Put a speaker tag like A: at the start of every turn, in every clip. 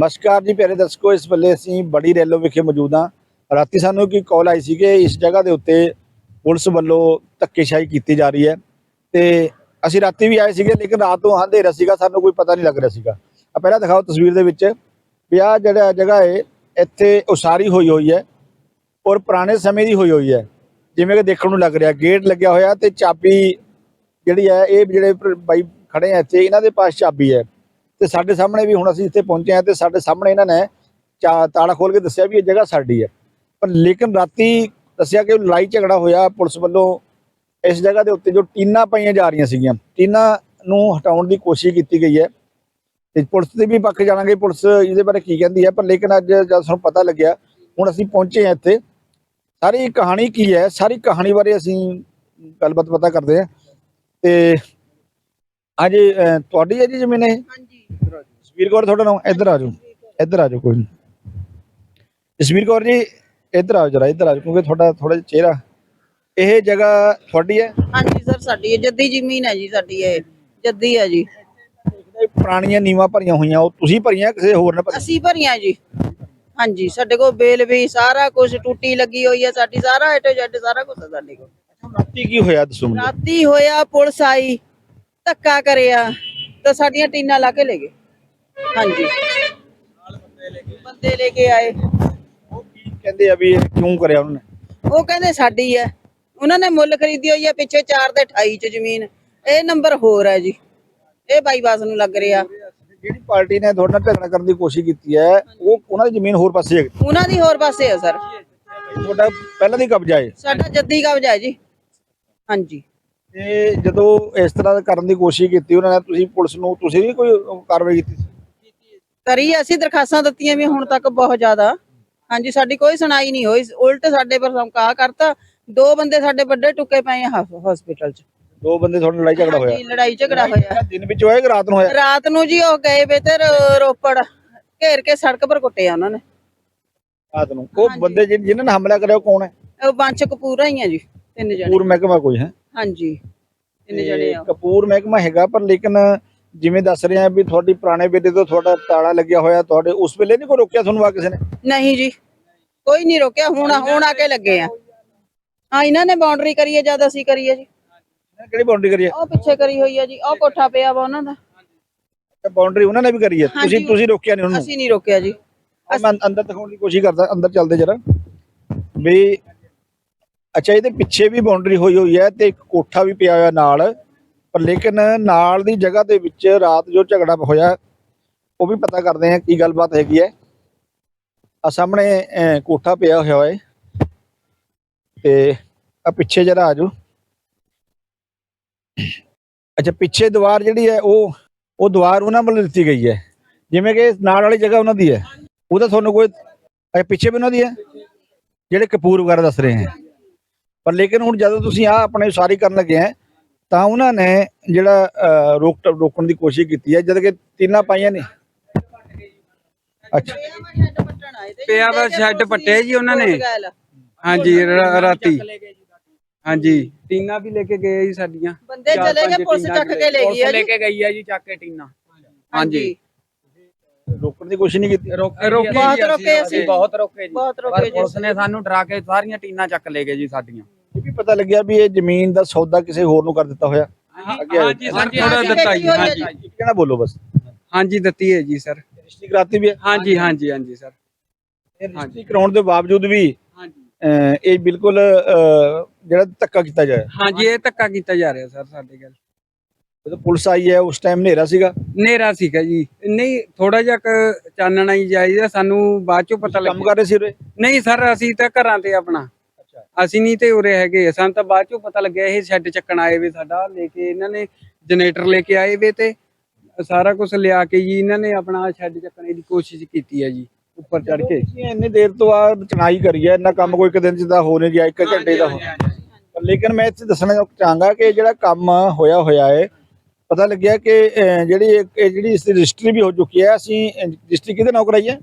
A: ਨਮਸਕਾਰ ਜੀ ਪਿਆਰੇ ਦਰਸ਼ਕੋ, ਇਸ ਵੇਲੇ ਅਸੀਂ ਬੜੀ ਰੈਲੋ ਵਿਖੇ ਮੌਜੂਦ ਹਾਂ। ਰਾਤੀ ਸਾਨੂੰ ਇੱਕ ਕਾਲ ਆਈ ਸੀ ਕਿ ਇਸ ਜਗ੍ਹਾ ਦੇ ਉੱਤੇ ਪੁਲਿਸ ਵੱਲੋਂ ਧੱਕੇਸ਼ਾਹੀ ਕੀਤੀ ਜਾ ਰਹੀ ਹੈ ਤੇ ਅਸੀਂ ਰਾਤੀ ਵੀ ਆਏ ਸੀਗੇ, ਲੇਕਿਨ ਰਾਤ ਨੂੰ ਅੰਧੇਰਾ ਸੀਗਾ, ਸਾਨੂੰ ਕੋਈ ਪਤਾ ਨਹੀਂ ਲੱਗ ਰਿਹਾ ਸੀਗਾ। ਆ ਪਹਿਲਾਂ ਦਿਖਾਓ ਤਸਵੀਰ ਦੇ ਵਿੱਚ ਵੀ ਆਹ ਜਿਹੜਾ ਜਗ੍ਹਾ ਹੈ, ਇੱਥੇ ਉਸਾਰੀ ਹੋਈ ਹੋਈ ਹੈ ਔਰ ਪੁਰਾਣੇ ਸਮੇਂ ਦੀ ਹੋਈ ਹੋਈ ਹੈ। ਜਿਵੇਂ ਕਿ ਦੇਖਣ ਨੂੰ ਲੱਗ ਰਿਹਾ, ਗੇਟ ਲੱਗਿਆ ਹੋਇਆ ਤੇ ਚਾਬੀ ਜਿਹੜੀ ਹੈ, ਇਹ ਜਿਹੜੇ ਬਾਈ ਖੜੇ ਆ ਇੱਥੇ, ਇਹਨਾਂ ਦੇ ਪਾਸ ਚਾਬੀ ਹੈ। ਤੇ ਸਾਡੇ ਸਾਹਮਣੇ ਵੀ ਹੁਣ ਅਸੀਂ ਇੱਥੇ ਪਹੁੰਚੇ ਹਾਂ ਤੇ ਸਾਡੇ ਸਾਹਮਣੇ ਇਹਨਾਂ ਨੇ ਚਾ- ਤਾਲਾ ਖੋਲ ਕੇ ਦੱਸਿਆ ਵੀ ਇਹ ਜਗ੍ਹਾ ਸਾਡੀ ਹੈ। ਪਰ ਲੇਕਿਨ ਰਾਤੀ ਦੱਸਿਆ ਕਿ ਲੜਾਈ ਝਗੜਾ ਹੋਇਆ, ਪੁਲਿਸ ਵੱਲੋਂ ਇਸ ਜਗ੍ਹਾ ਦੇ ਉੱਤੇ ਜੋ ਟੀਨਾਂ ਪਾਈਆਂ ਜਾ ਰਹੀਆਂ ਸੀਗੀਆਂ, ਟੀਨਾਂ ਨੂੰ ਹਟਾਉਣ ਦੀ ਕੋਸ਼ਿਸ਼ ਕੀਤੀ ਗਈ ਹੈ। ਤੇ ਪੁਲਿਸ ਦੇ ਵੀ ਪੱਖ ਜਾਣਾਂਗੇ, ਪੁਲਿਸ ਇਹਦੇ ਬਾਰੇ ਕੀ ਕਹਿੰਦੀ ਹੈ, ਪਰ ਲੇਕਿਨ ਅੱਜ ਜਦ ਸਾਨੂੰ ਪਤਾ ਲੱਗਿਆ, ਹੁਣ ਅਸੀਂ ਪਹੁੰਚੇ ਹਾਂ ਇੱਥੇ। ਸਾਰੀ ਕਹਾਣੀ ਕੀ ਹੈ, ਸਾਰੀ ਕਹਾਣੀ ਬਾਰੇ ਅਸੀਂ ਗੱਲਬਾਤ ਪਤਾ ਕਰਦੇ ਹਾਂ। ਤੇ ਅੱਜ ਤੁਹਾਡੀ ਹੈ ਜੀ ਜ਼ਮੀਨ ਇਹ? ਜਸਵੀਰ ਕੌਰ ਤੁਹਾਡਾ ਨਾਮ ਇੱਧਰ ਆ ਜਾਓ। ਇੱਧਰ ਆ ਜਾਓ ਕੋਈ ਨਹੀਂ ਜਸਵੀਰ ਕੌਰ ਜੀ ਇੱਧਰ ਆਓ ਜਰਾ ਇੱਧਰ ਆ ਜਾਓ ਕਿਉਂਕਿ ਤੁਹਾਡਾ ਥੋੜਾ ਜਿਹਾ ਚਿਹਰਾ ਇਹ ਜਗ੍ਹਾ ਤੁਹਾਡੀ ਹੈ?
B: ਹਾਂਜੀ ਸਰ ਸਾਡੀ ਇਹ ਜੱਦੀ ਜ਼ਮੀਨ ਹੈ ਜੀ ਸਾਡੀ ਇਹ। ਜੱਦੀ ਹੈ ਜੀ।
A: ਇਹ ਪੁਰਾਣੀਆਂ ਨੀਵਾਂ ਭਰੀਆਂ ਹੋਈਆਂ ਉਹ ਤੁਸੀਂ ਭਰੀਆਂ ਕਿਸੇ ਹੋਰ ਨੇ ਭਰੀਆਂ?
B: ਅਸੀਂ ਭਰੀਆਂ ਜੀ। ਹਾਂਜੀ ਸਾਡੇ ਕੋਲ ਬੇਲ ਵੀ ਸਾਰਾ ਕੁਝ ਟੂਟੀ ਲੱਗੀ ਹੋਈ ਹੈ ਸਾਡੀ ਸਾਰਾ ਏ ਟੂ ਜ਼ੈਡ ਸਾਰਾ ਕੁਝ ਸਾਡੇ ਕੋਲ।
A: ਰਾਤੀ ਕੀ ਹੋਇਆ ਦੱਸੋ ਮੈਨੂੰ।
B: ਰਾਤੀ ਹੋਇਆ ਪੁਲਿਸ ਆਈ ਧੱਕਾ ਕਰਿਆ। ਤਾਂ ਸਾਡੀਆਂ ਟੀਨਾਂ ਲਾ ਕੇ ਲੈ ਗਏ। ਹਾਂਜੀ। ਬੰਦੇ ਲੈ ਕੇ ਆਏ।
A: ਉਹ ਕੀ ਕਹਿੰਦੇ ਆ ਵੀ ਇਹ ਕਿਉਂ ਕਰਿਆ ਉਹਨਾਂ ਨੇ?
B: ਉਹ ਕਹਿੰਦੇ ਸਾਡੀ ਹੈ ਉਹਨਾਂ ਨੇ ਮੁੱਲ ਖਰੀਦੀ ਹੋਈ ਹੈ ਪਿੱਛੇ 4 ਤੇ 28 ਚ ਜ਼ਮੀਨ। ਇਹ ਨੰਬਰ ਹੋਰ ਹੈ ਜੀ। ਇਹ ਬਾਈਪਾਸ ਨੂੰ ਲੱਗ ਰਿਹਾ।
A: ਜਿਹੜੀ ਪਾਰਟੀ ਨੇ ਤੁਹਾਡੇ ਨਾਲ ਝਗੜਾ ਕਰਨ ਦੀ ਕੋਸ਼ਿਸ਼ ਕੀਤੀ ਹੈ ਉਹ ਉਹਨਾਂ ਦੀ ਜ਼ਮੀਨ ਹੋਰ ਪਾਸੇ ਹੈ
B: ਉਹਨਾਂ ਦੀ ਹੋਰ ਪਾਸੇ ਹੈ ਸਰ।
A: ਤੁਹਾਡਾ ਪਹਿਲਾਂ ਦੀ ਕਬਜ਼ਾ ਹੈ।
B: ਸਾਡਾ ਜੱਦੀ ਕਬਜ਼ਾ ਹੈ ਜੀ। ਹਾਂਜੀ।
A: ਤੇ ਜਦੋਂ ਇਸ ਤਰ੍ਹਾਂ ਕਰਨ ਦੀ ਕੋਸ਼ਿਸ਼ ਕੀਤੀ ਉਹਨਾਂ ਨੇ ਤੁਸੀਂ ਪੁਲਿਸ ਨੂੰ ਤੁਸੀਂ ਵੀ ਕੋਈ ਕਾਰਵਾਈ ਕੀਤੀ
B: ਕਰੀ ਅਸੀਂ ਦਰਖਾਸਤਾਂ ਦਿੱਤੀਆਂ ਵੀ ਹੁਣ ਤੱਕ ਬਹੁਤ ਜ਼ਿਆਦਾ। ਹਾਂਜੀ ਸਾਡੀ ਕੋਈ ਸੁਣਾਈ ਨਹੀਂ ਹੋਈ। ਉਲਟ ਸਾਡੇ ਪਰ ਸੰਕਾ ਕਰਤਾ। ਦੋ ਬੰਦੇ ਸਾਡੇ ਵੱਡੇ ਟੁੱਕੇ ਪਏ ਆ ਹਸਪੀਟਲ 'ਚ।
A: ਦੋ ਬੰਦੇ ਤੁਹਾਡੇ ਨਾਲ ਲੜਾਈ ਝਗੜਾ ਹੋਇਆ?
B: ਲੜਾਈ ਝਗੜਾ ਹੋਇਆ।
A: ਦਿਨ ਵਿੱਚ ਹੋਇਆ ਕਿ ਰਾਤ ਨੂੰ ਹੋਇਆ?
B: ਰਾਤ ਨੂੰ ਜੀ ਉਹ ਗਏ ਵੇ ਤੇ ਰੋ- ਰੋਪੜ। ਘੇਰ ਕੇ ਸੜਕ ਪਰ ਕੁੱਟਿਆ ਉਹਨਾਂ ਨੇ।
A: ਰਾਤ ਨੂੰ। ਉਹ ਬੰਦੇ ਜਿਨ- ਜਿਨ੍ਹਾਂ ਨੇ ਹਮਲਾ ਕਰਿਆ ਉਹ ਕੌਣ ਹੈ?
B: ਉਹ ਬੰਚ ਕਪੂਰਾ ਹੀ ਆ ਜੀ ਤਿੰਨ ਜਣੇ।
A: ਕਪੂਰ ਮਹਿਕਮਾ ਕੋਈ ਹੈ?
B: ਹਾਂਜੀ। ਤਿੰਨ ਜਣੇ ਆ।
A: ਕਪੂਰ ਮਹਿਕਮਾ ਹੈਗਾ ਪਰ ਲੇਕਿਨ ਜਿਵੇਂ ਦੱਸ ਰਹੇ ਆ ਵੀ ਤੁਹਾਡੀ ਪੁਰਾਣੇ ਵੇਲੇ ਤੋਂ ਤੁਹਾਡਾ ਤਾਲਾ ਲੱਗਿਆ ਹੋਇਆ ਤੁਹਾਡੇ ਉਸ ਵੇਲੇ ਨਹੀਂ ਕੋਈ ਰੋਕਿਆ ਤੁਹਾਨੂੰ ਆ ਕਿਸੇ ਨੇ?
B: ਨਹੀਂ ਜੀ ਕੋਈ ਨਹੀਂ ਰੋਕਿਆ ਹੁਣ ਹੁਣ ਆ ਕੇ ਲੱਗੇ ਆ। ਹਾਂ ਇਹਨਾਂ ਨੇ ਬਾਉਂਡਰੀ ਕਰੀ ਹੈ ਜਦ ਅਸੀਂ ਕਰੀਏ ਜੀ।
A: ਕਿਹੜੀ ਬਾਉਂਡਰੀ ਕਰੀ ਹੈ
B: ਉਹ ਪਿੱਛੇ ਕਰੀ ਹੋਈ ਹੈ ਜੀ ਉਹ ਕੋਠਾ ਪਿਆ ਵਾ ਉਹਨਾਂ ਦਾ।
A: ਬਾਉਂਡਰੀ ਉਹਨਾਂ ਨੇ ਵੀ ਕਰੀ ਹੈ ਤੁਸੀਂ। ਤੁਸੀਂ ਰੋਕਿਆ ਨਹੀਂ ਉਹਨੂੰ?
B: ਅਸੀਂ ਨਹੀਂ ਰੋਕਿਆ ਜੀ।
A: ਮੈਂ ਅੰਦਰ ਦਿਖਾਉਣ ਦੀ ਕੋਸ਼ਿਸ਼ ਕਰਦਾ ਅੰਦਰ ਚੱਲਦੇ ਜਰਾ। ਵੀ ਅੱਛਾ ਇਹਦੇ ਪਿੱਛੇ ਵੀ ਬਾਉਂਡਰੀ ਹੋਈ ਹੋਈ ਹੈ ਤੇ ਇੱਕ ਕੋਠਾ ਵੀ ਪਿਆ ਹੋਇਆ ਨਾਲ। ਪਰ ਲੇਕਿਨ ਨਾਲ ਦੀ ਜਗ੍ਹਾ ਦੇ ਵਿੱਚ ਰਾਤ ਜੋ ਝਗੜਾ ਹੋਇਆ ਉਹ ਵੀ ਪਤਾ ਕਰਦੇ ਆ ਕੀ ਗੱਲਬਾਤ ਹੈਗੀ ਹੈ। ਆ ਸਾਹਮਣੇ ਅਹ, ਕੋਠਾ ਪਿਆ ਹੋਇਆ ਹੈ। ਤੇ ਆ ਪਿੱਛੇ ਜਰਾ ਆ ਜਾਓ। ਅੱਛਾ ਪਿੱਛੇ ਦੀਵਾਰ ਜਿਹੜੀ ਹੈ ਉਹ ਉਹ ਦੀਵਾਰ ਉਹਨਾਂ ਵੱਲੋਂ ਦਿੱਤੀ ਗਈ ਹੈ। ਜਿਵੇਂ ਕਿ ਨਾਲ ਵਾਲੀ ਜਗ੍ਹਾ ਉਹਨਾਂ ਦੀ ਹੈ। ਉਹਦਾ ਤੁਹਾਨੂੰ ਕੋਈ ਪਿੱਛੇ ਵੀ ਉਹਨਾਂ ਦੀ ਹੈ? ਜਿਹੜੇ ਕਪੂਰ ਵਗੈਰਾ ਦੱਸ ਰਹੇ ਹੈ। ਪਰ ਲੇਕਿਨ ਹੁਣ ਜਦੋਂ ਤੁਸੀਂ ਆ ਆਪਣੇ ਉਸਾਰੀ ਕਰਨ ਲੱਗੇ ਹੈ ਤਾਂ ਉਹਨਾਂ ਨੇ ਜਿਹੜਾ ਰੋਕ ਰੋਕਣ ਦੀ ਕੋਸ਼ਿਸ਼ ਕੀਤੀ ਹੈ ਜਦ ਕਿ ਤਿੰਨਾਂ ਪਾਈਆਂ ਨੇ ਅੱਛਾ।
C: ਪਿਆ ਵਾ ਸ਼ੈੱਡ ਪੱਟੇ ਜੀ ਉਹਨਾਂ ਨੇ। ਹਾਂਜੀ ਰਾਤੀ। ਹਾਂਜੀ ਟੀਨਾ ਵੀ ਲੈ ਕੇ ਗਏ ਜੀ ਸਾਡੀਆਂ।
B: ਬੰਦੇ ਚਲੇ ਗਏ ਪੁਲਿਸ ਚੱਕ ਕੇ ਲੈ ਗਈ ਆ
C: ਪੁਲਿਸ ਲੈ ਕੇ ਗਈ ਆ ਜੀ ਚੱਕ ਕੇ ਟੀਨਾ
B: ਹਾਂਜੀ।
A: ਰੋਕਣ ਦੀ ਕੋਸ਼ਿਸ਼ ਨਹੀਂ ਕੀਤੀ।
C: ਰੋਕੇ
B: ਬਹੁਤ
C: ਜੀ
B: ਰੋਕੇ ਅਸੀਂ।
C: ਬਹੁਤ ਰੋਕੇ ਜੀ।
B: ਬਹੁਤ ਰੋਕੇ ਜੀ।
C: ਪੁਲਿਸ ਨੇ ਸਾਨੂੰ ਡਰਾ ਕੇ ਸਾਰੀਆਂ ਟੀਨਾ ਚੱਕ ਲੈ ਗਏ ਜੀ ਸਾਡੀਆਂ।
A: ਇਹ ਵੀ ਪਤਾ ਲੱਗਿਆ ਵੀ ਇਹ ਜ਼ਮੀਨ ਦਾ ਸੌਦਾ ਕਿਸੇ ਹੋਰ ਨੂੰ ਕਰ ਦਿੱਤਾ ਹੋਇਆ। ਅੱਗੇ
C: ਹਾਂਜੀ। ਹਾਂਜੀ
B: ਹਾਂਜੀ,
C: ਥੋੜਾ ਦਿੱਤਾ ਜੀ
B: ਹੋਈ ਹੈ
C: ਹਾਂਜੀ।
A: ਇੱਕ ਕਹਿਣਾ ਬੋਲੋ ਬਸ।
C: ਹਾਂਜੀ ਦਿੱਤੀ ਹੈ ਜੀ ਸਰ।
A: ਰਜਿਸਟਰੀ ਕਰਾਤੀ ਵੀ ਹੈ?
C: ਹਾਂਜੀ ਹਾਂਜੀ ਹਾਂਜੀ ਸਰ।
A: ਇਹ ਰਜਿਸਟਰੀ ਕਰਾਉਣ ਦੇ ਬਾਵਜੂਦ ਵੀ
C: ਹਾਂਜੀ।
A: ਅਹ, ਇਹ ਬਿਲਕੁਲ ਅਹ, ਜਿਹੜਾ ਧੱਕਾ ਕੀਤਾ ਜਾਏ
C: ਹਾਂਜੀ ਇਹ ਧੱਕਾ ਕੀਤਾ ਜਾ ਰਿਹਾ ਸਰ ਸਾਡੇ ਗੱਲ
A: ਜਦੋਂ ਪੁਲਿਸ ਆਈ ਹੈ ਉਸ ਟਾਈਮ ਹਨੇਰਾ ਸੀਗਾ?
C: ਨੇਰਾ ਸੀਗਾ ਜੀ। ਨਹੀਂ ਥੋੜਾ ਜਿਹਾ ਕੁ ਚਾਨਣਾ ਹੀ ਜਾਈਦਾ ਸਾਨੂੰ ਬਾਅਦ ਚੋਂ ਪਤਾ
A: ਕੰਮ ਕਰ ਰਹੇ ਸੀ ਉਰੇ?
C: ਨਹੀਂ ਸਰ ਅਸੀਂ ਤਾਂ ਘਰਾਂ ਤੇ ਆਪਣਾ। ਅਸੀਂ ਨਹੀਂ ਤੇ ਉਰੇ ਹੈਗੇ ਸਾਨੂੰ ਤਾਂ ਬਾਅਦ ਚੋਂ ਪਤਾ ਲੱਗਿਆ ਇਹ ਸ਼ੈੱਡ ਚੱਕਣ ਆਏ ਵੇ ਸਾਡਾ ਲੈ ਕੇ ਇਹਨਾਂ ਨੇ ਜਨਰੇਟਰ ਲੈ ਕੇ ਆਏ ਵੇ ਤੇ ਸਾਰਾ ਕੁਝ ਲਿਆ ਕੇ ਜੀ ਇਹਨਾਂ ਨੇ ਆਪਣਾ ਸ਼ੈੱਡ ਚੱਕਣੇ ਦੀ ਕੋਸ਼ਿਸ਼ ਕੀਤੀ ਹੈ ਜੀ ਉੱਪਰ ਚੜ ਕੇ।
A: ਇੰਨੀ ਦੇਰ ਤੋਂ ਆ ਚਣਾਈ ਕਰੀ ਹੈ ਇੰਨਾ ਕੰਮ ਕੋਈ ਇੱਕ ਦਿਨ ਚ ਤਾਂ ਹੋ ਨਹੀਂ ਗਿਆ ਇੱਕ ਘੰਟੇ ਦਾ ਹੋ ਪਰ ਲੇਕਿਨ ਮੈਂ ਇੱਥੇ ਦੱਸਣਾ ਚਾਹਾਂਗਾ ਕਿ ਜਿਹੜਾ ਕੰਮ ਹੋਇਆ ਹੋਇਆ ਹੈ ਪਤਾ ਲੱਗਿਆ ਕਿ ਜਿਹੜੀ ਇੱਕ- ਇਹ ਜਿਹੜੀ ਇਸ ਦੀ ਰਜਿਸਟਰੀ ਵੀ ਹੋ ਚੁੱਕੀ ਹੈ ਅਸੀਂ ਰਜਿਸਟਰੀ ਕਿਹਦੇ ਨਾਲ ਕਰਾਈ ਹੈ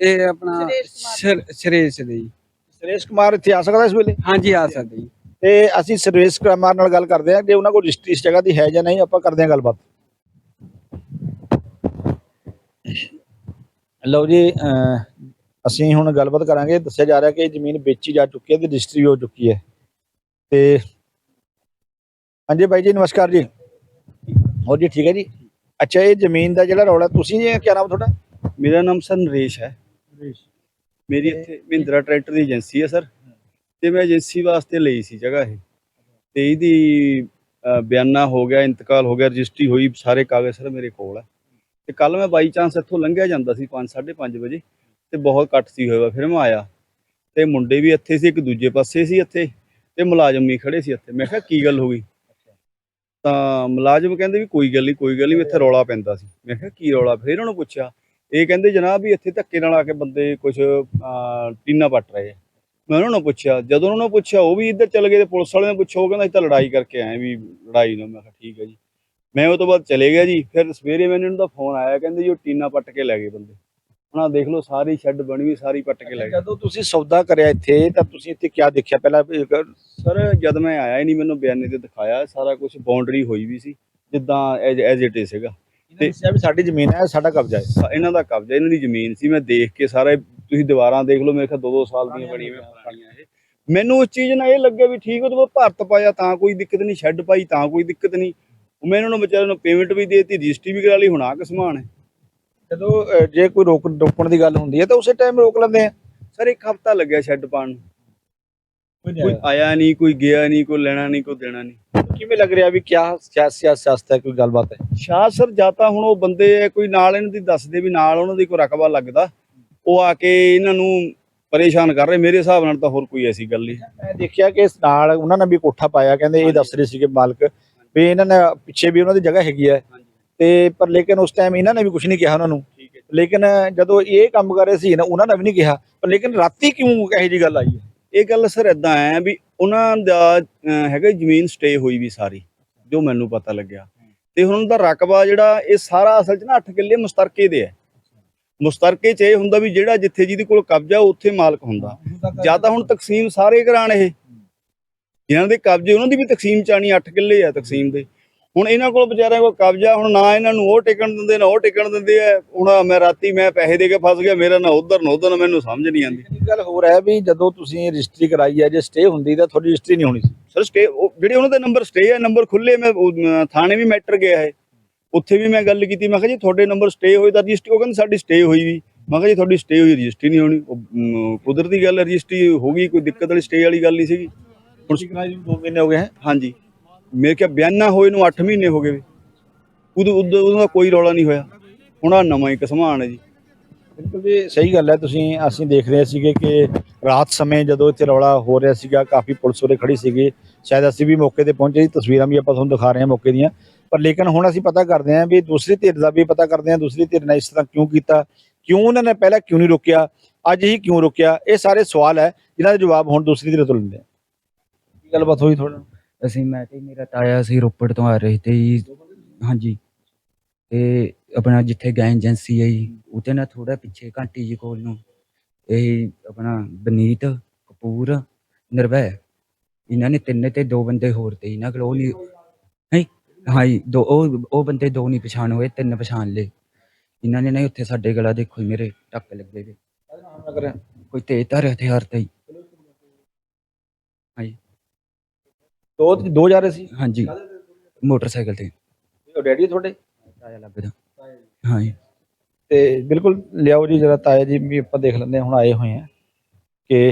C: ਇਹ ਆਪਣਾ
B: ਸੁਰੇਸ਼ ਕੁਮਾਰ।
C: ਸ਼ਰ- ਸ਼ਰੇਸ਼ ਦੇ ਜੀ।
A: ਸੁਰੇਸ਼ ਕੁਮਾਰ ਇੱਥੇ ਆ ਸਕਦਾ ਇਸ ਵੇਲੇ?
C: ਹਾਂਜੀ ਆ ਸਕਦੇ ਜੀ।
A: ਤੇ ਅਸੀਂ ਸੁਰੇਸ਼ ਕੁਮਾਰ ਨਾਲ ਗੱਲ ਕਰਦੇ ਹਾਂ ਕਿ ਉਹਨਾਂ ਕੋਲ ਰਜਿਸਟਰੀ ਇਸ ਜਗ੍ਹਾ ਦੀ ਹੈ ਜਾਂ ਨਹੀਂ ਆਪਾਂ ਕਰਦੇ ਹਾਂ ਗੱਲਬਾਤ। ਲਓ ਜੀ ਅਸੀਂ ਹੁਣ ਗੱਲਬਾਤ ਕਰਾਂਗੇ ਦੱਸਿਆ ਜਾ ਰਿਹਾ ਕਿ ਇਹ ਜ਼ਮੀਨ ਵੇਚੀ ਜਾ ਚੁੱਕੀ ਹੈ ਤੇ ਰਜਿਸਟਰੀ ਹੋ ਚੁੱਕੀ ਹੈ। ਤੇ ਹਾਂਜੀ ਬਾਈ ਜੀ ਨਮਸਕਾਰ ਜੀ। ਹੋਰ ਜੀ ਠੀਕ ਹੈ ਜੀ? ਅੱਛਾ ਇਹ ਜ਼ਮੀਨ ਦਾ ਜਿਹੜਾ ਰੌਲਾ ਤੁਸੀਂ ਜੀ ਕੀ ਨਾਮ ਤੁਹਾਡਾ?
D: ਮੇਰਾ ਨਾਮ ਸਰ ਨਰੇਸ਼ ਹੈ। ਮੇਰੀ ਇੱਥੇ ਮਹਿੰਦਰਾ ਟਰੈਕਟਰ ਦੀ ਏਜੰਸੀ ਹੈ ਸਰ। ਤੇ ਮੈਂ ਏਜੰਸੀ ਵਾਸਤੇ ਲਈ ਸੀ ਜਗ੍ਹਾ ਇਹ। ਤੇ ਇਹਦੀ ਬਿਆਨਾ ਹੋ ਗਿਆ ਇੰਤਕਾਲ ਹੋ ਗਿਆ ਰਜਿਸਟਰੀ ਹੋਈ ਸਾਰੇ ਕਾਗਜ਼ ਸਰ ਮੇਰੇ ਕੋਲ ਹੈ ਤੇ ਕੱਲ ਮੈਂ ਬਾਈ ਚਾਂਸ ਇੱਥੋਂ ਲੰਘਿਆ ਜਾਂਦਾ ਸੀ 5 5:30 ਵਜੇ ਤੇ ਬਹੁਤ ਘੱਟ ਸੀ ਹੋਇਆ ਫਿਰ ਮੈਂ ਆਇਆ। ਤੇ ਮੁੰਡੇ ਵੀ ਇੱਥੇ ਸੀ ਇੱਕ ਦੂਜੇ ਪਾਸੇ ਸੀ ਇੱਥੇ ਤੇ ਮੁਲਾਜ਼ਮ ਵੀ ਖੜੇ ਸੀ ਇੱਥੇ। ਮੈਂ ਕਿਹਾ ਕੀ ਗੱਲ ਹੋ ਗਈ? ਤਾਂ ਮੁਲਾਜ਼ਮ ਕਹਿੰਦੇ ਵੀ ਕੋਈ ਗੱਲ ਨਹੀਂ ਕੋਈ ਗੱਲ ਨਹੀਂ ਇੱਥੇ ਰੌਲਾ ਪੈਂਦਾ ਸੀ। ਮੈਂ ਕਿਹਾ ਕੀ ਰੌਲਾ? ਫਿਰ ਉਹਨਾਂ ਨੂੰ ਪੁੱਛਿਆ ਇਹ ਕਹਿੰਦੇ ਜਨਾਬ ਵੀ ਇੱਥੇ ਧੱਕੇ ਨਾਲ ਆ ਕੇ ਬੰਦੇ ਕੁਝ ਟੀਨਾ ਪੱਟ ਰਹੇ ਆ। ਮੈਂ ਉਹਨਾਂ ਨੂੰ ਪੁੱਛਿਆ ਜਦੋਂ ਉਹਨਾਂ ਨੂੰ ਪੁੱਛਿਆ ਉਹ ਵੀ ਇੱਧਰ ਚਲੇ ਗਏ ਤੇ ਪੁਲਿਸ ਵਾਲਿਆਂ ਨੇ ਪੁੱਛਿਆ ਉਹ ਕਹਿੰਦਾ ਅਸੀਂ ਤਾਂ ਲੜਾਈ ਕਰਕੇ ਆਏ ਵੀ ਲੜਾਈ ਨਾ। ਮੈਂ ਕਿਹਾ ਠੀਕ ਹੈ ਜੀ। ਮੈਂ ਉਹ ਤੋਂ ਬਾਅਦ ਚਲੇ ਗਿਆ ਜੀ। ਫਿਰ ਸਵੇਰੇ ਮੈਨੂੰ ਇਹਨਾਂ ਦਾ ਫੋਨ ਆਇਆ ਕਹਿੰਦੇ ਜੀ ਉਹ ਟੀਨਾ ਪੱਟ ਕੇ ਲੈ ਗਏ ਬੰਦੇ। ਆਹ ਦੇਖ ਲਓ ਸਾਰੀ ਸ਼ੈੱਡ ਬਣੀ ਹੋਈ ਸਾਰੀ ਪੱਟ ਕੇ ਲੈ ਗਏ।
A: ਜਦੋਂ ਤੁਸੀਂ ਸੌਦਾ ਕਰਿਆ ਇੱਥੇ ਤਾਂ ਤੁਸੀਂ ਇੱਥੇ ਕੀ ਦੇਖਿਆ? ਪਹਿਲਾਂ
D: ਸਰ ਜਦ ਮੈਂ ਆਇਆ ਹੀ ਨਹੀਂ ਮੈਨੂੰ ਬਿਆਨੇ ਤੇ ਦਿਖਾਇਆ ਸਾਰਾ ਕੁਝ ਬਾਉਂਡਰੀ ਹੋਈ ਵੀ ਸੀ ਜਿੱਦਾਂ ਐਜ਼ ਇਟ ਇਜ਼ ਸੀਗਾ।
A: ਤੇ ਦੱਸਿਆ ਵੀ ਸਾਡੀ ਜ਼ਮੀਨ ਹੈ ਸਾਡਾ ਕਬਜ਼ਾ ਹੈ।
D: ਸਾ- ਇਹਨਾਂ ਦਾ ਕਬਜ਼ਾ ਇਹਨਾਂ ਦੀ ਜ਼ਮੀਨ ਸੀ। ਮੈਂ ਦੇਖ ਕੇ ਸਾਰਾ ਇਹ- ਤੁਸੀਂ ਦੀਵਾਰਾਂ ਦੇਖ ਲਓ ਮੇਰੇ ਖਿਆਲ ਦੋ ਦੋ ਸਾਲ ਦੀਆਂ ਬਣੀਆਂ ਹੋਈਆਂ ਪੁਰਾਣੀਆਂ ਇਹ। ਮੈਨੂੰ ਉਸ ਚੀਜ਼ ਨਾਲ ਇਹ ਲੱਗਿਆ ਵੀ ਠੀਕ ਉਹਦੇ ਬਾਅਦ ਭਰਤ ਪਾਇਆ ਤਾਂ ਕੋਈ ਦਿੱਕਤ ਨਹੀਂ ਸ਼ੈੱਡ ਪਾਈ ਤਾਂ ਕੋਈ ਦਿੱਕਤ ਨਹੀਂ। ਉਹ ਮੈਂ ਇਹਨਾਂ ਨੂੰ ਵਿਚਾਰਿਆਂ ਨੂੰ ਪੇਮੈਂਟ ਵੀ ਦੇਤੀ ਰਜਿਸਟਰੀ ਵੀ ਕਰਾ ਲਈ ਹੁਣ ਆ ਕਿ ਸਮਾਨ ਹੈ।
A: ਜਦੋਂ ਅਹ, ਜੇ ਕੋਈ ਰੋਕ ਰੋਕਣ ਦੀ ਗੱਲ ਹੁੰਦੀ ਹੈ ਤਾਂ ਉਸੇ ਟਾਈਮ ਰੋਕ ਲੈਂਦੇ ਆ।
D: ਸਰ ਇੱਕ ਹਫਤਾ ਲੱਗਿਆ ਸ਼ੈੱਡ ਪਾਉਣ ਨੂੰ।
A: ਕੋਈ
D: ਆਇਆ ਨਹੀਂ ਕੋਈ ਗਿਆ ਨਹੀਂ ਕੋਈ ਲੈਣਾ ਨਹੀਂ ਕੋਈ ਦੇਣਾ ਨਹੀਂ।
A: ਕਿਵੇਂ ਲੱਗ ਰਿਹਾ ਵੀ ਕਿਆ ਸਿਆਸੀ ਸਿਆਸਤ ਹੈ ਕੋਈ ਗੱਲਬਾਤ ਹੈ?
D: ਸ਼ਾਹ ਸਰ ਜਾਂ ਤਾਂ ਹੁਣ ਉਹ ਬੰਦੇ ਹੈ, ਕੋਈ ਨਾਲ ਇਹਨਾਂ ਦੀ ਦੱਸਦੇ ਵੀ ਨਾਲ ਉਹਨਾਂ ਦੀ ਕੋਈ ਰਕਬਾ ਲੱਗਦਾ। ਉਹ ਆ ਕੇ ਇਹਨਾਂ ਨੂੰ ਪਰੇਸ਼ਾਨ ਕਰ ਰਹੇ। ਮੇਰੇ ਹਿਸਾਬ ਨਾਲ ਤਾਂ ਹੋਰ ਕੋਈ ਐਸੀ ਗੱਲ ਨਹੀਂ।
A: ਮੈਂ ਦੇਖਿਆ ਕਿ ਇਸ ਨਾਲ ਉਹਨਾਂ ਨੇ ਵੀ ਕੋਠਾ ਪਾਇਆ ਕਹਿੰਦੇ ਇਹ ਦੱਸ ਰਹੇ ਸੀਗੇ ਮਾਲਕ ਵੀ ਇਹਨਾਂ ਨੇ ਪਿੱਛੇ ਵੀ ਉਹਨਾਂ ਦੀ ਜਗ੍ਹਾ ਹੈਗੀ ਹੈ। ਤੇ ਪਰ ਲੇਕਿਨ ਉਸ ਟਾਈਮ ਇਹਨਾਂ ਨੇ ਵੀ ਕੁਝ ਨਹੀਂ ਕਿਹਾ ਉਹਨਾਂ ਨੂੰ। ਲੇਕਿਨ ਜਦੋਂ ਇਹ ਕੰਮ ਕਰ ਰਹੇ ਸੀ ਨਾ ਉਹਨਾਂ ਨੇ ਵੀ ਨਹੀਂ ਕਿਹਾ। ਪਰ ਲੇਕਿਨ ਰਾਤੀ ਕਿਉਂ ਇਹੋ ਜੀ ਗੱਲ ਆਈ ਹੈ?
D: ਇਹ ਗੱਲ ਸਰ ਇਦਾਂ ਹੈ ਵੀ ਉਹਨਾਂ ਦਾ ਹੈਗਾ ਜ਼ਮੀਨ ਸਟੇ ਹੋਈ ਵੀ ਸਾਰੀ, ਜੋ ਮੈਨੂੰ ਪਤਾ ਲੱਗਿਆ। ਤੇ ਹੁਣ ਦਾ ਰਕਬਾ ਜਿਹੜਾ, ਇਹ ਸਾਰਾ ਅਸਲ 'ਚ ਨਾ 8 ਕਿੱਲੇ ਮੁਸ਼ਤਰਕੇ ਦੇ ਹੈ। ਮੁਸ਼ਤਰਕੇ 'ਚ ਇਹ ਹੁੰਦਾ ਵੀ ਜਿਹੜਾ ਜਿੱਥੇ ਜਿਹਦੇ ਕੋਲ ਕਬਜ਼ਾ, ਉੱਥੇ ਮਾਲਕ ਹੁੰਦਾ। ਜਾਂ ਤਾਂ ਹੁਣ ਤਕਸੀਮ ਸਾਰੇ ਕਰਾਣ ਇਹ। ਜਿਨ੍ਹਾਂ ਦੇ ਕਬਜ਼ੇ, ਉਹਨਾਂ ਦੀ ਵੀ ਤਕਸੀਮ ਚਾਣੀ 8 ਕਿੱਲੇ ਆ ਤਕਸੀਮ ਦੇ। ਹੁਣ ਇਹਨਾਂ ਕੋਲ ਵਿਚਾਰਿਆਂ ਕੋਲ ਕਬਜ਼ਾ ਹੁਣ ਨਾ ਇਹਨਾਂ ਨੂੰ ਉਹ ਟਿਕਣ ਦਿੰਦੇ ਨਾ ਉਹ ਟਿਕਣ ਦਿੰਦੇ ਆ। ਹੁਣ ਮੈਂ ਰਾਤੀ ਮੈਂ ਪੈਸੇ ਦੇ ਕੇ ਫਸ ਗਿਆ ਮੇਰਾ ਨਾ ਉਧਰ ਨਾ ਉਧਰ ਮੈਨੂੰ ਸਮਝ ਨਹੀਂ ਆਉਂਦੀ।
A: ਇੱਕ ਗੱਲ ਹੋਰ ਹੈ ਵੀ ਜਦੋਂ ਤੁਸੀਂ ਰਜਿਸਟਰੀ ਕਰਾਈ ਹੈ ਜੇ ਸਟੇ ਹੁੰਦੀ ਤਾਂ ਤੁਹਾਡੀ ਰਜਿਸਟਰੀ ਨਹੀਂ ਹੋਣੀ ਸੀ।
D: ਸਰ ਸਟੇ ਜਿਹੜੇ ਉਹਨਾਂ ਦੇ ਨੰਬਰ ਸਟੇ ਹੈ ਨੰਬਰ ਖੁੱਲੇ ਮੈਂ ਥਾਣੇ ਵੀ ਮੈਟਰ ਗਿਆ ਹੈ। ਉੱਥੇ ਵੀ ਮੈਂ ਗੱਲ ਕੀਤੀ ਮੈਂ ਕਿਹਾ ਜੀ ਤੁਹਾਡੇ ਨੰਬਰ ਸਟੇ ਹੋਏ ਤਾਂ ਰਜਿਸਟਰੀ ਉਹ ਕਹਿੰਦੇ ਸਾਡੀ ਸਟੇ ਹੋਈ ਵੀ। ਮੈਂ ਕਿਹਾ ਜੀ ਤੁਹਾਡੀ ਸਟੇ ਹੋਈ ਰਜਿਸਟਰੀ ਨਹੀਂ ਹੋਣੀ। ਕੁਦਰਤੀ ਗੱਲ ਰਜਿਸਟਰੀ ਹੋ ਗਈ ਕੋਈ ਦਿੱਕਤ ਵਾਲੀ ਸਟੇ ਵਾਲੀ ਗੱਲ ਨਹੀਂ ਸੀਗੀ।
A: ਤੁਸੀਂ ਕਰਾਈ ਨੂੰ 2 ਮਹੀਨੇ ਹੋ ਗਏ ਹੈ।
D: ਹਾਂਜੀ। ਮੇਰੇ ਕਿਹਾ ਬਿਆਨਾ ਹੋਏ ਨੂੰ 8 ਮਹੀਨੇ ਹੋ ਗਏ ਵੇ। ਉਦੋਂ ਉਦੋਂ ਦਾ ਕੋਈ ਰੌਲਾ ਨਹੀਂ ਹੋਇਆ। ਹੁਣ ਆ ਨਵਾਂ ਹੀ ਕਸਮਾਨ ਹੈ ਜੀ।
A: ਬਿਲਕੁਲ ਜੀ, ਸਹੀ ਗੱਲ ਹੈ। ਤੁਸੀਂ, ਅਸੀਂ ਦੇਖ ਰਹੇ ਸੀਗੇ ਕਿ ਰਾਤ ਸਮੇਂ ਜਦੋਂ ਇੱਥੇ ਰੌਲਾ ਹੋ ਰਿਹਾ ਸੀਗਾ, ਕਾਫੀ ਪੁਲਿਸ ਉਰੇ ਖੜੀ ਸੀਗੀ। ਸ਼ਾਇਦ ਅਸੀਂ ਵੀ ਮੌਕੇ ਤੇ ਪਹੁੰਚੇ ਸੀ ਤਸਵੀਰਾਂ ਵੀ ਆਪਾਂ ਤੁਹਾਨੂੰ ਦਿਖਾ ਰਹੇ ਹਾਂ ਮੌਕੇ ਦੀਆਂ। ਪਰ ਲੇਕਿਨ ਹੁਣ ਅਸੀਂ ਪਤਾ ਕਰਦੇ ਹਾਂ ਵੀ ਦੂਸਰੀ ਧਿਰ ਦਾ ਵੀ ਪਤਾ ਕਰਦੇ ਹਾਂ, ਦੂਸਰੀ ਧਿਰ ਨੇ ਇਸ ਤਰ੍ਹਾਂ ਕਿਉਂ ਕੀਤਾ, ਕਿਉਂ ਉਹਨਾਂ ਨੇ ਪਹਿਲਾਂ ਕਿਉਂ ਨਹੀਂ ਰੋਕਿਆ, ਅੱਜ ਹੀ ਕਿਉਂ ਰੋਕਿਆ? ਇਹ ਸਾਰੇ ਸਵਾਲ ਹੈ, ਜਿਨ੍ਹਾਂ ਦੇ ਜਵਾਬ ਹੁਣ ਦੂਸਰੀ ਧਿਰ ਤੋਂ ਲੈਂਦੇ ਆ ਕੀ ਗੱਲਬਾਤ ਹੋਈ ਤੁਹਾਡਾ
E: ਅਸੀਂ ਮੈਂ ਤੇ ਮੇਰਾ ਤਾਇਆ ਸੀ ਰੋਪੜ ਤੋਂ ਆ ਰਹੇ ਤੇ ਜੀ, ਹਾਂਜੀ। ਤੇ ਆਪਣਾ ਜਿੱਥੇ ਗਏ ਏਜੰਸੀ ਹੈ ਜੀ ਉਤੇ ਨਾ ਥੋੜਾ ਪਿੱਛੇ ਘੰਟੀ ਜੀ ਕੋਲ ਨੂੰ ਇਹ ਆਪਣਾ ਬਨੀਤ, ਕਪੂਰ, ਨਿਰਭੈ, ਇਹਨਾਂ ਨੇ ਤਿੰਨ ਤੇ ਦੋ ਬੰਦੇ ਹੋਰ ਤੇ ਇਹਨਾਂ ਕੋਲ ਉਹ ਨਹੀਂ ਨਹੀਂ ਹਾਂ ਜੀ ਦੋ, ਉਹ ਉਹ ਬੰਦੇ ਦੋ ਨਹੀਂ ਪਛਾਣ ਹੋਏ, ਤਿੰਨ ਪਛਾਣ ਲਏ। ਇਹਨਾਂ ਨੇ ਨਾ ਉੱਥੇ ਸਾਡੇ ਗਲਾ ਦੇਖੋ ਜੀ ਮੇਰੇ, ਟੱਕ ਲੱਗੇ ਵੇ ਕੋਈ ਤੇਜ਼ ਧਾਰ ਹਥਿਆਰ ਤੇ ਜੀ।
A: ਦੋ ਦੋ ਜਾ ਰਹੇ ਸੀ?
E: ਹਾਂਜੀ। ਮੋਟਰਸਾਈਕਲ ਤੇ।
A: ਉਹ ਡੈਡੀ ਤੁਹਾਡੇ?
E: ਤਾਇਆ ਲੱਗਦਾ ਹਾਂ ਜੀ।
A: ਤੇ ਬਿਲਕੁਲ ਲਿਆਓ ਜੀ ਜਰਾ ਤਾਇਆ ਜੀ ਵੀ ਆਪਾਂ ਦੇਖ ਲੈਂਦੇ ਹੁਣ ਆਏ ਹੋਏ ਆ ਕਿ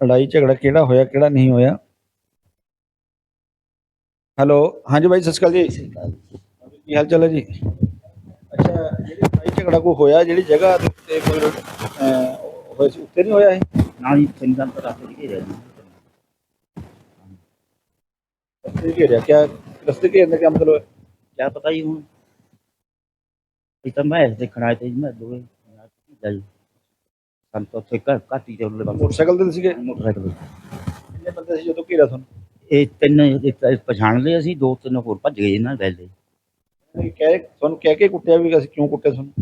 A: ਲੜਾਈ ਝਗੜਾ ਕਿਹੜਾ ਹੋਇਆ ਕਿਹੜਾ ਨਹੀਂ ਹੋਇਆ। ਹੈਲੋ ਹਾਂਜੀ ਬਾਈ ਸਤਿ ਸ਼੍ਰੀ ਅਕਾਲ ਜੀ। ਕੀ ਹਾਲ ਚਾਲ ਹੈ ਜੀ? ਅੱਛਾ ਜਿਹੜੀ ਲੜਾਈ ਝਗੜਾ ਕੋਈ ਹੋਇਆ ਜਿਹੜੀ ਜਗ੍ਹਾ ਉੱਤੇ ਕੋਈ ਹੋਇਆ ਸੀ ਉੱਤੇ ਨਹੀਂ ਹੋਇਆ ਇਹ?
F: ਨਾ ਜੀ ਤਿੰਨ ਦਿਨ ਤੋਂ ਰਸਤੇ 'ਚ ਘੇਰਿਆ ਜੀ।
A: ਦਾ ਕੀ ਮਤਲਬ ਹੈ
F: ਕਿਆ ਪਤਾ ਜੀ ਹੁਣ? ਇਹ ਤਾਂ ਮੈਂ ਦੇਖਣ ਆਇਆ ਤੇ ਜੀ ਮੈਂ ਦੋਵੇਂ ਜਾ ਜੀ ਸਾਨੂੰ ਤਾਂ ਉੱਥੇ ਘਰ ਘਾਟੀ ਤੇ ਉਹਨੇ ਬੰਦ
A: ਮੋਟਰਸਾਈਕਲ ਤੇ ਸੀਗੇ?
F: ਮੋਟਰਸਾਈਕਲ ਤੇ।
A: ਕਿੰਨੇ ਬੰਦੇ ਸੀ ਜਦੋਂ ਘੇਰਿਆ ਤੁਹਾਨੂੰ?
F: ਇਹ ਤਿੰਨ ਇੱਕ ਤਾਂ ਪਛਾਣ ਲਏ ਅਸੀਂ ਦੋ ਤਿੰਨ ਹੋਰ ਭੱਜ ਗਏ ਇਹਨਾਂ ਵੈਲ ਦੇ
A: ਇਹ ਕਹਿ ਤੁਹਾਨੂੰ ਕਹਿ ਕੇ ਕੁੱਟਿਆ ਵੀ ਅਸੀਂ ਕਿਉਂ ਕੁੱਟਿਆ ਤੁਹਾਨੂੰ?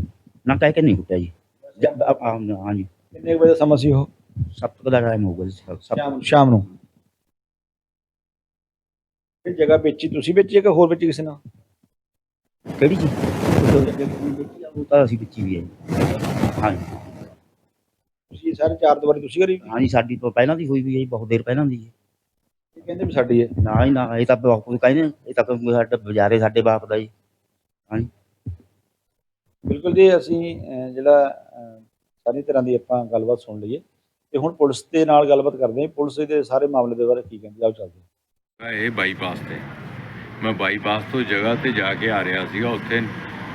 F: ਨਾ ਕਹਿ ਕੇ ਨਹੀਂ ਕੁੱਟਿਆ ਜੀ। ਜ- ਆ- ਆ- ਹਾਂ ਜੀ
A: ਕਿੰਨੇ ਕੁ ਵਜੇ ਦਾ ਸਮਾਂ ਸੀ ਉਹ?
F: ਸੱਤ ਕੁ ਦਾ ਟਾਈਮ ਜੀ ਸੱਤ- ਸੱਤ
A: ਸ਼ਾਮ ਸ਼ਾਮ ਨੂੰ। ਇਹ ਜਗ੍ਹਾ ਵੇਚੀ ਤੁਸੀਂ ਵੇਚੀ ਹੈ ਕਿ ਹੋਰ ਵੇਚੀ ਕਿਸੇ ਨਾਲ?
F: ਕਿਹੜੀ ਜੀ? ਉਹ ਤਾਂ ਅਸੀਂ ਵਿੱਚ ਹੀ ਹੈ ਜੀ। ਹਾਂਜੀ।
A: ਤੁਸੀਂ ਸਾਰੇ ਚਾਰ ਦੀਵਾਰੀ ਤੁਸੀਂ ਕਰੀ
F: ਹਾਂਜੀ ਸਾਡੀ ਤੋਂ ਪਹਿਲਾਂ ਦੀ ਹੋਈ ਵੀ ਹੈ ਜੀ, ਬਹੁਤ ਦੇਰ ਪਹਿਲਾਂ ਦੀ ਹੈ।
A: ਕਹਿੰਦੇ ਵੀ ਸਾਡੀ ਹੈ।
F: ਨਾ ਹੀ ਨਾ ਇਹ ਤਾਂ ਕੁਝ ਕਹਿੰਦੇ ਇਹ ਤਾਂ ਕੋਈ ਸਾਡਾ ਬਾਜ਼ਾਰੇ ਸਾਡੇ ਬਾਪ ਦਾ ਜੀ।
A: ਬਿਲਕੁਲ ਜੀ ਅਸੀਂ ਅਹ, ਜਿਹੜਾ ਅਹ, ਸਾਰੀ ਤਰ੍ਹਾਂ ਦੀ ਆਪਾਂ ਗੱਲਬਾਤ ਸੁਣ ਲਈਏ। ਤੇ ਹੁਣ ਪੁਲਿਸ ਦੇ ਨਾਲ ਗੱਲਬਾਤ ਕਰਦੇ ਹਾਂ। ਪੁਲਿਸ ਦੇ ਸਾਰੇ ਮਾਮਲੇ ਦੇ ਬਾਰੇ ਕੀ ਕਹਿੰਦੀ ਆਓ ਚੱਲਦੇ ਹਾਂ।
G: ਇਹ ਬਾਈਪਾਸ ਤੇ। ਮੈਂ ਬਾਈਪਾਸ ਤੋਂ ਜਗ੍ਹਾ ਤੇ ਜਾ ਕੇ ਆ ਰਿਹਾ ਸੀਗਾ। ਉੱਥੇ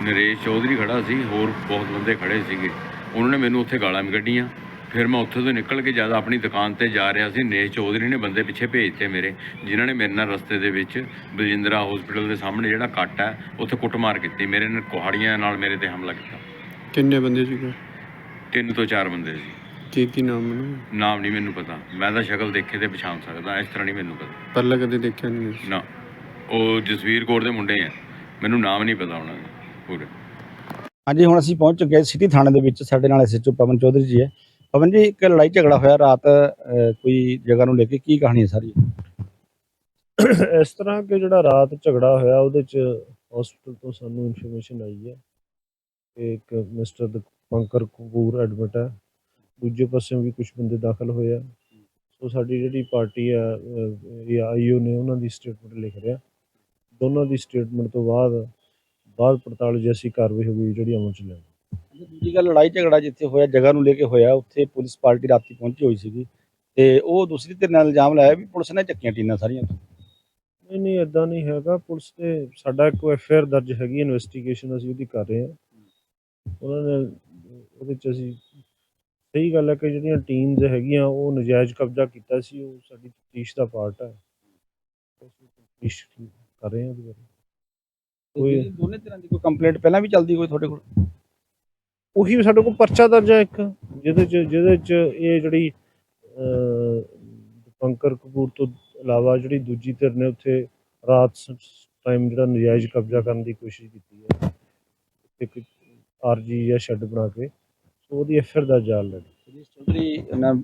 G: ਨਰੇਸ਼ ਚੌਧਰੀ ਖੜਾ ਸੀ ਹੋਰ ਬਹੁਤ ਬੰਦੇ ਖੜੇ ਸੀਗੇ। ਉਹਨਾਂ ਨੇ ਮੈਨੂੰ ਉੱਥੇ ਗਾਲਾਂ ਵੀ ਕੱਢੀਆਂ। ਫਿਰ ਮੈਂ ਉੱਥੇ ਤੋਂ ਨਿਕਲ ਕੇ ਜਦ ਆਪਣੀ ਦੁਕਾਨ ਤੇ ਜਾ ਰਿਹਾ ਸੀ ਨਰੇਸ਼ ਚੌਧਰੀ ਨੇ ਬੰਦੇ ਪਿੱਛੇ ਭੇਜਤੇ ਮੇਰੇ ਜਿਨ੍ਹਾਂ ਨੇ ਮੇਰੇ ਨਾਲ ਰਸਤੇ ਦੇ ਵਿੱਚ ਬਲਜਿੰਦਰਾ ਹਸਪੀਟਲ ਦੇ ਸਾਹਮਣੇ ਜਿਹੜਾ ਕੱਟ ਹੈ ਉੱਥੇ ਕੁੱਟਮਾਰ ਕੀਤੀ। ਮੇਰੇ ਨਾਲ ਕੁਹਾੜੀਆਂ ਨਾਲ ਮੇਰੇ ਤੇ ਹਮਲਾ ਕੀਤਾ।
C: ਕਿੰਨੇ ਬੰਦੇ ਸੀਗੇ?
G: ਤਿੰਨ ਤੋਂ ਚਾਰ ਬੰਦੇ ਸੀ।
C: ਕੀ ਕੀ ਨਾਮ ਮੈਨੂੰ
G: ਨਾਮ ਨਹੀਂ ਮੈਨੂੰ ਪਤਾ। ਮੈਂ ਤਾਂ ਸ਼ਕਲ ਦੇਖੇ ਤੇ ਪਛਾਣ ਸਕਦਾ ਇਸ ਤਰ੍ਹਾਂ ਨਹੀਂ ਮੈਨੂੰ ਪਤਾ।
C: ਪਹਿਲਾਂ ਕਦੇ ਦੇਖਿਆ ਨਹੀਂ
G: ਨਾ ਉਹ ਜਸਵੀਰ ਕੌਰ ਦੇ ਮੁੰਡੇ ਆ। ਮੈਨੂੰ ਨਾਮ ਨਹੀਂ ਪਤਾ ਉਹਨਾਂ ਦਾ ਪੂਰੇ।
A: ਹਾਂਜੀ ਹੁਣ ਅਸੀਂ ਪਹੁੰਚ ਚੁੱਕੇ ਹਾਂ ਸਿਟੀ ਥਾਣੇ ਦੇ ਵਿੱਚ। ਸਾਡੇ ਨਾਲ ਐਸਐਚਓ ਪਵਨ ਚੌਧਰੀ ਜੀ ਹੈ। ਪਵਨ ਜੀ ਇੱਕ ਲੜਾਈ ਝਗੜਾ ਹੋਇਆ ਰਾਤ ਅਹ, ਕੋਈ ਜਗ੍ਹਾ ਨੂੰ ਲੈ ਕੇ ਕੀ ਕਹਾਣੀ ਹੈ ਸਾਰੀ?
H: ਇਸ ਤਰ੍ਹਾਂ ਕਿ ਜਿਹੜਾ ਰਾਤ ਝਗੜਾ ਹੋਇਆ ਉਹਦੇ ਚ ਹਸਪੀਟਲ ਤੋਂ ਸਾਨੂੰ ਇਨਫੋਰਮੇਸ਼ਨ ਆਈ ਹੈ। ਕਿ ਇੱਕ ਮਿਸਟਰ ਪੰਕਰ ਕਪੂਰ ਐਡਮਿਟ ਹੈ। ਦੂਜੇ ਪਾਸੇ ਵੀ ਕੁਝ ਬੰਦੇ ਦਾਖਲ ਹੋਏ ਆ। ਸੋ ਸਾਡੀ ਜਿਹੜੀ ਪਾਰਟੀ ਆ ਇਹ ਆਈਓ ਨੇ ਉਹਨਾਂ ਦੀ ਸਟੇਟਮੈਂਟ ਲਿਖ ਰਿਹਾ। ਦੋਨਾਂ ਦੀ ਸਟੇਟਮੈਂਟ ਤੋਂ ਬਾਅਦ ਬਾਅਦ ਪੜਤਾਲ ਜੈਸੀ ਕਾਰਵਾਈ ਹੋਈ ਜਿਹੜੀ ਅਮਲ ਚ ਲਿਆਂਦੀ
A: ਦੂਜੀ ਗੱਲ ਲੜਾਈ ਝਗੜਾ ਜਿੱਥੇ ਹੋਇਆ ਜਗ੍ਹਾ ਨੂੰ ਲੈ ਕੇ ਹੋਇਆ ਉੱਥੇ ਪੁਲਿਸ ਪਾਰਟੀ ਰਾਤੀ ਪਹੁੰਚੀ ਹੋਈ ਸੀਗੀ। ਤੇ ਉਹ ਦੂਸਰੀ ਧਿਰ ਨਾਲ ਇਲਜ਼ਾਮ ਲਾਇਆ ਵੀ ਪੁਲਿਸ ਨੇ ਚੱਕੀਆਂ ਟੀਨਾਂ ਸਾਰੀਆਂ
H: ਨਹੀਂ ਨਹੀਂ ਇਦਾਂ ਨਹੀਂ ਹੈਗਾ। ਪੁਲਿਸ ਤੇ ਸਾਡਾ ਇੱਕ ਐਫ ਆਰ ਦਰਜ ਹੈਗੀ ਇਨਵੈਸਟੀਗੇਸ਼ਨ ਅਸੀਂ ਉਹਦੀ ਕਰ ਰਹੇ ਹਾਂ। ਉਹਨਾਂ ਨੇ ਉਹਦੇ ਚ ਅਸੀਂ ਸਹੀ ਗੱਲ ਹੈ ਕਿ ਜਿਹੜੀਆਂ ਟੀਮਸ ਹੈਗੀਆਂ ਉਹ ਨਜਾਇਜ਼ ਕਬਜ਼ਾ ਕੀਤਾ ਸੀ ਉਹ ਸਾਡੀ ਤਫਤੀਸ਼ ਦਾ ਪਾਰਟ ਹੈ। ਅਸੀਂ ਤਫਤੀਸ਼ ਕਰ ਰਹੇ ਹਾਂ ਉਹਦੇ ਬਾਰੇ। ਕੋਈ-
A: ਕੋਈ ਦੋਨੇ ਤਰ੍ਹਾਂ ਦੀ ਕੋਈ ਕੰਪਲੇਂਟ ਪਹਿਲਾਂ ਵੀ ਚੱਲਦੀ ਕੋਈ ਤੁਹਾਡੇ ਕੋਲ?
H: ਉਹੀ ਸਾਡੇ ਕੋਲ ਪਰਚਾ ਦਰਜ ਹੈ ਇੱਕ ਜਿਹਦੇ ਚ ਜਿਹਦੇ ਚ ਇਹ ਜਿਹੜੀ ਪੰਕਰ ਕਪੂਰ ਤੋਂ ਇਲਾਵਾ ਜਿਹੜੀ ਦੂਜੀ ਧਿਰ ਨੇ ਉੱਥੇ ਰਾਤ ਟਾਈਮ ਜਿਹੜਾ ਨਜਾਇਜ਼ ਕਬਜ਼ਾ ਕਰਨ ਦੀ ਕੋਸ਼ਿਸ਼ ਕੀਤੀ ਹੈ। ਇੱਕ ਆਰਜੀ ਜਾਂ ਸ਼ੈੱਡ ਬਣਾ ਕੇ। ਉਹਦੀ ਐਫਆਰ ਦਾ ਜਾਲ ਲੈ
A: ਪੁਲਿਸ ਚੌਧਰੀ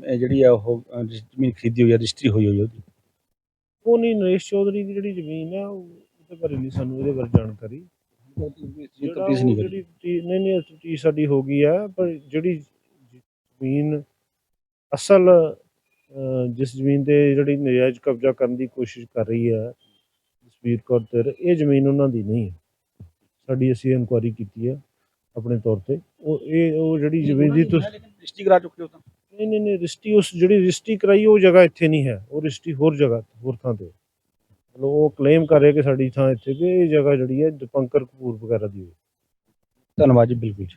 A: ਇਹ ਜਿਹੜੀ ਆ ਉਹ ਅਹ, ਜ਼ਮੀਨ ਖਰੀਦੀ ਹੋਈ ਹੈ ਰਜਿਸਟਰੀ ਹੋਈ ਹੋਈ ਉਹਦੀ?
H: ਉਹ ਨਹੀਂ ਨਰੇਸ਼ ਚੌਧਰੀ ਦੀ ਜਿਹੜੀ ਜ਼ਮੀਨ ਹੈ ਉਹ- ਉਹਦੇ ਬਾਰੇ ਨਹੀਂ ਸਾਨੂੰ ਇਹਦੇ ਬਾਰੇ ਜਾਣਕਾਰੀ। ਜਿਹੜਾ ਉਹ
A: ਨਹੀਂ ਕਰੀ।
H: ਜਿਹੜੀ ਟੀ- ਨਹੀਂ ਨਹੀਂ ਤਫਤੀਸ਼ ਸਾਡੀ ਹੋ ਗਈ ਹੈ ਪਰ ਜਿਹੜੀ ਜ਼ਮੀਨ ਅਸਲ ਅਹ, ਜਿਸ ਜ਼ਮੀਨ ਤੇ ਜਿਹੜੀ ਨਜਾਇਜ਼ ਕਬਜ਼ਾ ਕਰਨ ਦੀ ਕੋਸ਼ਿਸ਼ ਕਰ ਰਹੀ ਹੈ ਜਸਵੀਰ ਕੌਰ ਤੇ ਇਹ ਜ਼ਮੀਨ ਉਹਨਾਂ ਦੀ ਨਹੀਂ ਹੈ ਸਾਡੀ ਅਸੀਂ ਇਨਕੁਆਰੀ ਕੀਤੀ ਹੈ ਆਪਣੇ ਤੌਰ ਤੇ। ਉਹ ਇਹ ਉਹ ਜਿਹੜੀ ਜ਼ਮੀਨ ਦੀ ਤੁਸੀਂ
A: ਰਜਿਸਟਰੀ ਕਰਾ ਚੁੱਕੇ ਹੋ ਤਾਂ।
H: ਨਹੀਂ ਨਹੀਂ ਨਹੀਂ ਰਿਸ਼ਤੀ ਉਸ ਜਿਹੜੀ ਰਿਸ਼ਤੀ ਕਰਾਈ ਉਹ ਜਗ੍ਹਾ ਇੱਥੇ ਨਹੀਂ ਹੈ। ਉਹ ਰਿਸ਼ਤੀ ਹੋਰ ਜਗ੍ਹਾ ਹੋਰ ਥਾਂ ਤੇ ਮਤਲਬ ਉਹ ਕਲੇਮ ਕਰ ਰਿਹਾ ਕਿ ਸਾਡੀ ਥਾਂ ਇੱਥੇ ਕਿ ਇਹ ਜਗ੍ਹਾ ਜਿਹੜੀ ਹੈ ਪੰਕਰ ਕਪੂਰ ਵਗੈਰਾ ਦੀ ਹੋਈ।
A: ਧੰਨਵਾਦ ਜੀ ਬਿਲਕੁਲ ਜੀ।